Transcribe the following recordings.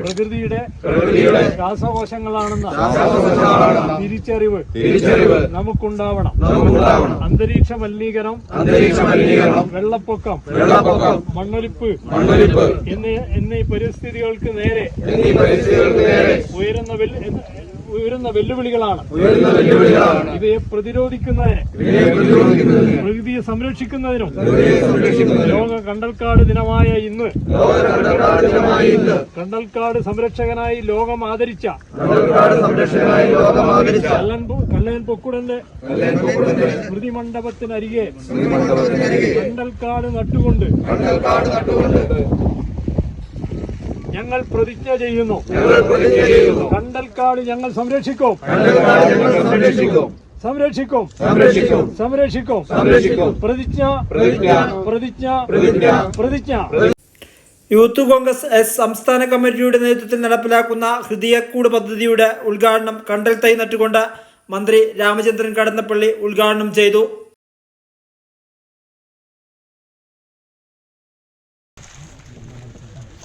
പ്രകൃതിയുടെ രാസകോശങ്ങളാണെന്ന തിരിച്ചറിവ് തിരിച്ചറിവ് നമുക്കുണ്ടാവണം. അന്തരീക്ഷ മലിനീകരണം അന്തരീക്ഷ മലിനീകരണം വെള്ളപ്പൊക്കം വെള്ളപ്പൊക്കം മണ്ണൊലിപ്പ് മണ്ണൊലിപ്പ് എന്നീ പരിസ്ഥിതികൾക്ക് നേരെ ഉയരുന്ന ഉയരുന്ന വെല്ലുവിളികളാണ്. ഇവയെ പ്രതിരോധിക്കുന്നതിന് പ്രകൃതിയെ സംരക്ഷിക്കുന്നതിനും ലോക കണ്ടൽക്കാട് ദിനമായ ഇന്ന് കണ്ടൽക്കാട് സംരക്ഷകനായി ലോകം ആദരിച്ച കല്ലൻ കല്ലൻ പൊക്കുടന്റെ സ്മൃതി മണ്ഡപത്തിനരികെ കണ്ടൽക്കാട് നട്ടുകൊണ്ട് ഞങ്ങൾ പ്രതിജ്ഞ ചെയ്യുന്നു. ഞങ്ങൾ പ്രതിജ്ഞ ചെയ്യുന്നു. കണ്ടൽക്കാട് ഞങ്ങൾ സംരക്ഷിക്കും. കണ്ടൽക്കാട് ഞങ്ങൾ സംരക്ഷിക്കും. സംരക്ഷിക്കും. സംരക്ഷിക്കും. സംരക്ഷിക്കും. സംരക്ഷിക്കും. പ്രതിജ്ഞ. പ്രതിജ്ഞ. പ്രതിജ്ഞ. പ്രതിജ്ഞ. പ്രതിജ്ഞ. യൂത്ത് കോൺഗ്രസ് എസ് സംസ്ഥാന കമ്മിറ്റിയുടെ നേതൃത്വത്തിൽ നടപ്പിലാക്കുന്ന ഹൃദയക്കൂട് പദ്ധതിയുടെ ഉദ്ഘാടനം കണ്ടൽ തൈ നട്ടുകൊണ്ട് മന്ത്രി രാമചന്ദ്രൻ കടന്നപ്പള്ളി ഉദ്ഘാടനം ചെയ്തു.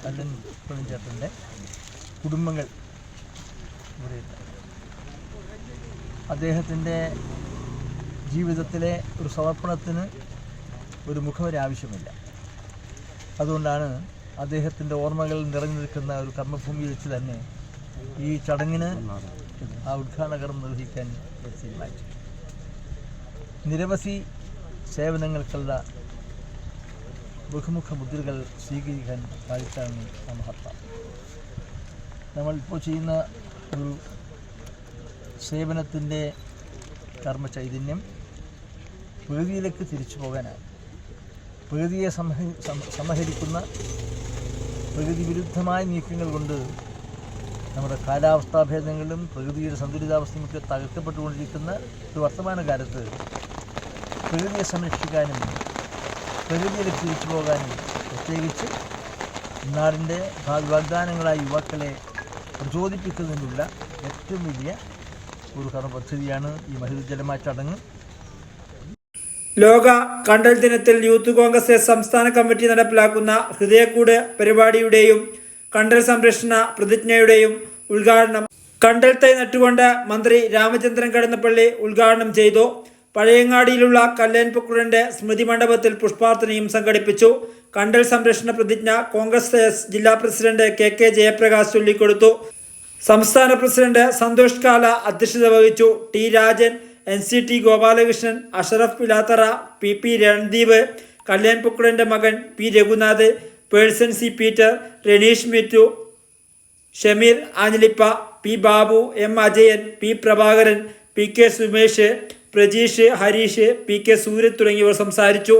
കല്ലൻ ചേട്ടന്റെ കുടുംബങ്ങൾ ഇവിടെയുണ്ട് അദ്ദേഹത്തിന്റെ ജീവിതത്തിലെ ഒരു സമർപ്പണത്തിന് ഒരു മുഖവര ആവശ്യമില്ല. അതുകൊണ്ടാണ് അദ്ദേഹത്തിന്റെ ഓർമ്മകൾ നിറഞ്ഞു നിൽക്കുന്ന ഒരു കർമ്മഭൂമി വെച്ച് തന്നെ ഈ ചടങ്ങിന് ആ ഉദ്ഘാടന നിർവഹിക്കാൻ തീരുമാനിച്ചു. നിരവധി സേവനങ്ങൾക്കുള്ള ബഹുമുഖ മുദ്രകൾ സ്വീകരിക്കാൻ സാധിച്ചാണ് മഹത്ത ഇപ്പോൾ ചെയ്യുന്ന ഒരു സേവനത്തിന്റെ കർമ്മ ചൈതന്യം പ്രകൃതിയിലേക്ക് തിരിച്ചു പോകാനാണ്. പ്രകൃതിയെ സംഹരിക്കുന്ന പ്രകൃതി വിരുദ്ധമായ നീക്കങ്ങൾ കൊണ്ട് നമ്മുടെ കാലാവസ്ഥാ ഭേദങ്ങളും പ്രകൃതിയുടെ സന്തുലിതാവസ്ഥയും ഒക്കെ തകർക്കപ്പെട്ടുകൊണ്ടിരിക്കുന്ന ഒരു വർത്തമാനകാലത്ത് പ്രകൃതിയെ സംരക്ഷിക്കാനും പ്രകൃതിയിലേക്ക് തിരിച്ചു പോകാനും പ്രത്യേകിച്ച് ഭാവി വാഗ്ദാനങ്ങളായ യുവാക്കളെ പ്രചോദിപ്പിക്കുന്നതിനുള്ള ഏറ്റവും വലിയ ഒരു കർമ്മ പദ്ധതിയാണ് ഈ മഹിതജലമായ ചടങ്ങ്. ലോക കണ്ടൽ ദിനത്തിൽ യൂത്ത് കോൺഗ്രസ് സംസ്ഥാന കമ്മിറ്റി നടപ്പിലാക്കുന്ന ഹൃദയക്കൂട് പരിപാടിയുടെയും കണ്ടൽ സംരക്ഷണ പ്രതിജ്ഞയുടെയും ഉദ്ഘാടനം കണ്ടൽ തൈ നട്ടുകൊണ്ട് മന്ത്രി രാമചന്ദ്രൻ കടന്നപ്പള്ളി ഉദ്ഘാടനം ചെയ്തു. പഴയങ്ങാടിയിലുള്ള കല്ലേൻ പൊക്കുടന്റെ സ്മൃതി മണ്ഡപത്തിൽ പുഷ്പാർച്ചനയും സംഘടിപ്പിച്ചു. കണ്ടൽ സംരക്ഷണ പ്രതിജ്ഞ കോൺഗ്രസ് ജില്ലാ പ്രസിഡന്റ് കെ കെ ജയപ്രകാശ് ചൊല്ലിക്കൊടുത്തു. സംസ്ഥാന പ്രസിഡന്റ് സന്തോഷ് കാല അധ്യക്ഷത വഹിച്ചു. T Rajan N C T Gopalakrishnan Ashraf Pilathara P P Randeep Kalyan മകൻ പി രഘുനാഥ് പേഴ്സൺ C Peter Reneesh Mittu Shameer ആഞ്ഞിലിപ്പ P Babu M Ajayan P Prabhakaran P K Sumesh Prajeesh Harish P K Surya തുടങ്ങിയവർ സംസാരിച്ചു.